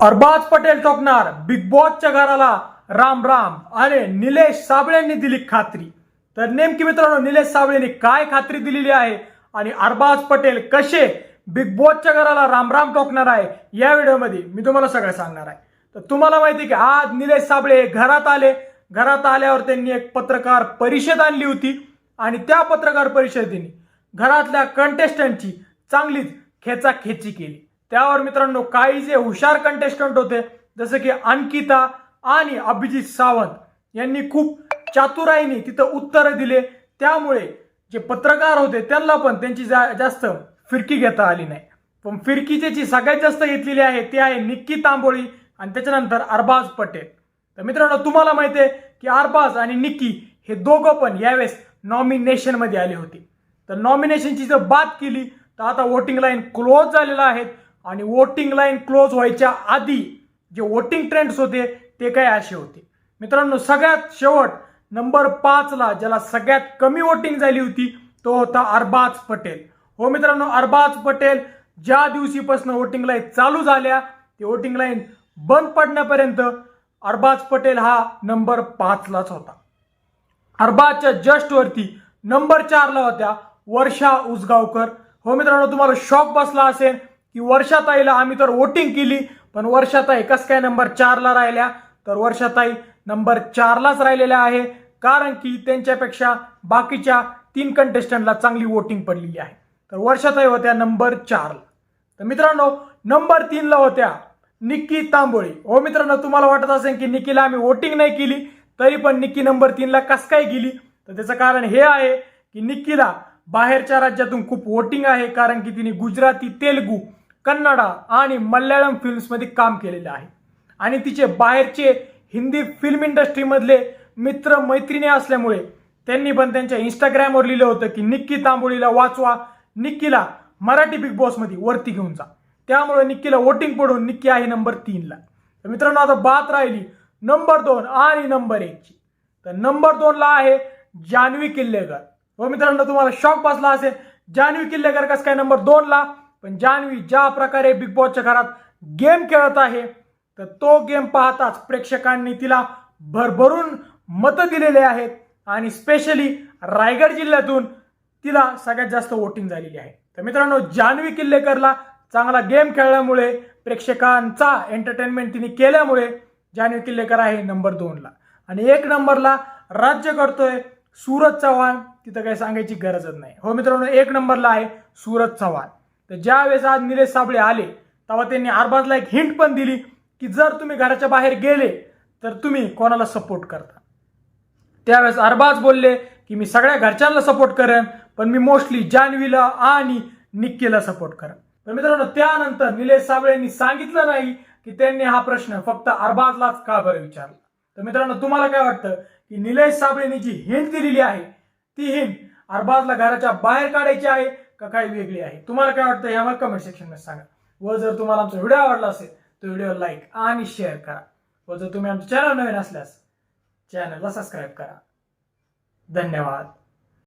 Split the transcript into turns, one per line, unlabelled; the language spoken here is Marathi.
अरबाज पटेल टोकणार बिग बॉसच्या घराला. राम राम. आणि निलेश साबळेंनी दिली खात्री. तर नेमकी मित्रांनो निलेश साबळेंनी काय खात्री दिलेली आहे? आणि अरबाज पटेल कसे बिग बॉसच्या घराला राम राम टोकणार आहे? या व्हिडिओमध्ये मी तुम्हाला सगळं सांगणार आहे. तर तुम्हाला माहिती की आज निलेश साबळे घरात आले. घरात आल्यावर त्यांनी एक पत्रकार परिषद आणली होती. आणि त्या पत्रकार परिषदेने घरातल्या कंटेस्टंटची चांगलीच खेचाखेची केली. त्यावर मित्रांनो काही जे हुशार कंटेस्टंट होते जसं की अंकिता आणि अभिजित सावंत यांनी खूप चातुराईने तिथं उत्तरं दिले. त्यामुळे जे पत्रकार होते त्यांना पण त्यांची जा जास्त फिरकी घेता आली नाही. पण फिरकीचे जी सगळ्यात जास्त घेतलेली आहे ती आहे निक्की तांबोळी आणि त्याच्यानंतर अरबाज पटेल. तर मित्रांनो तुम्हाला माहिती आहे की अरबाज आणि निक्की हे दोघं पण यावेळेस नॉमिनेशनमध्ये आले होते. तर नॉमिनेशनची जर बात केली तर आता वोटिंग लाईन क्लोज झालेला आहे. आणि वोटिंग लाईन क्लोज व्हायच्या आधी जे वोटिंग ट्रेंड्स होते ते काय असे होते? मित्रांनो सगळ्यात शेवट नंबर पाचला ज्याला सगळ्यात कमी वोटिंग झाली होती तो होता अरबाज पटेल. हो मित्रांनो अरबाज पटेल ज्या दिवशीपासून वोटिंग लाईन चालू झाल्या ते वोटिंग लाईन बंद पडण्यापर्यंत अरबाज पटेल हा नंबर पाचलाच होता. अरबाजच्या जस्ट वरती नंबर चारला होत्या वर्षा उसगावकर. हो मित्रांनो तुम्हाला शॉक बसला असेल की वर्षाताईला आम्ही तर वोटिंग केली पण वर्षाताई कस काय नंबर चारला राहिल्या? तर वर्षाताई नंबर चारलाच राहिलेल्या आहे कारण की त्यांच्यापेक्षा बाकीच्या तीन कंटेस्टंटला चांगली वोटिंग पडलेली आहे. तर वर्षाताई होत्या नंबर चारला तर मित्रांनो नंबर तीनला होत्या निक्की तांबोळी. हो मित्रांनो तुम्हाला वाटत असेल की निक्कीला आम्ही वोटिंग नाही केली तरी पण निक्की नंबर तीनला कस काय गेली? तर त्याचं कारण हे आहे की निक्कीला बाहेरच्या राज्यातून खूप वोटिंग आहे कारण की तिने गुजराती तेलगू कन्नडा आणि मल्याळम फिल्म्समध्ये काम केलेलं आहे. आणि तिचे बाहेरचे हिंदी फिल्म इंडस्ट्रीमधले मित्र मैत्रिणी असल्यामुळे त्यांनी पण त्यांच्या इंस्टाग्रामवर लिहिलं होतं की निक्की तांबोळीला वाचवा निक्कीला मराठी बिग बॉसमध्ये वरती घेऊन जा. त्यामुळे निक्कीला वोटिंग पडून निक्की आहे नंबर तीनला तर मित्रांनो आता बात राहिली नंबर दोन आणि नंबर एकची तर नंबर दोनला आहे जान्हवी किल्लेकर व हो मित्रांनो तुम्हाला शॉक बसला असेल. जान्हवी किल्लेकर कसं काय नंबर दोनला पण जान्हवी ज्या प्रकारे बिग बॉसच्या घरात गेम खेळत आहे तर तो गेम पाहताच प्रेक्षकांनी तिला भरभरून मतं दिलेले आहेत आणि स्पेशली रायगड जिल्ह्यातून तिला सगळ्यात जास्त वोटिंग झालेली आहे. तर मित्रांनो जान्हवी किल्लेकरला चांगला गेम खेळल्यामुळे प्रेक्षकांचा एंटरटेनमेंट तिने केल्यामुळे जान्हवी किल्लेकर आहे नंबर दोनला आणि एक नंबरला राज्य करतोय सूरज चव्हाण तिथं काही सांगायची गरजच नाही. हो मित्रांनो एक नंबरला आहे सूरज चव्हाण. तर ज्या वेळेस आज निलेश साबळे आले तेव्हा त्यांनी अरबाजला एक हिंट पण दिली की जर तुम्ही घराच्या बाहेर गेले तर तुम्ही कोणाला सपोर्ट करता. त्यावेळेस अरबाज बोलले की मी सगळ्या घरच्यांना सपोर्ट करेन पण मी मोस्टली जान्हवीला आणि निक्कीला सपोर्ट करेन. तर मित्रांनो त्यानंतर निलेश साबळे यांनी सांगितलं नाही की त्यांनी हा प्रश्न फक्त अरबाजलाच का बरं विचारला? तर मित्रांनो तुम्हाला काय वाटतं की निलेश साबळेंनी जी हिंट दिलेली आहे ती हिंट अरबाजला घराच्या बाहेर काढायची आहे का काही वेगळी आहे? तुम्हाला काय वाटतं हे आम्हाला कमेंट सेक्शनमध्ये सांगा. व जर तुम्हाला आमचा व्हिडिओ आवडला असेल तर व्हिडिओ लाईक आणि शेअर करा. व जर तुम्ही आमचं चॅनल नवीन असल्यास चॅनलला सबस्क्राईब करा. धन्यवाद.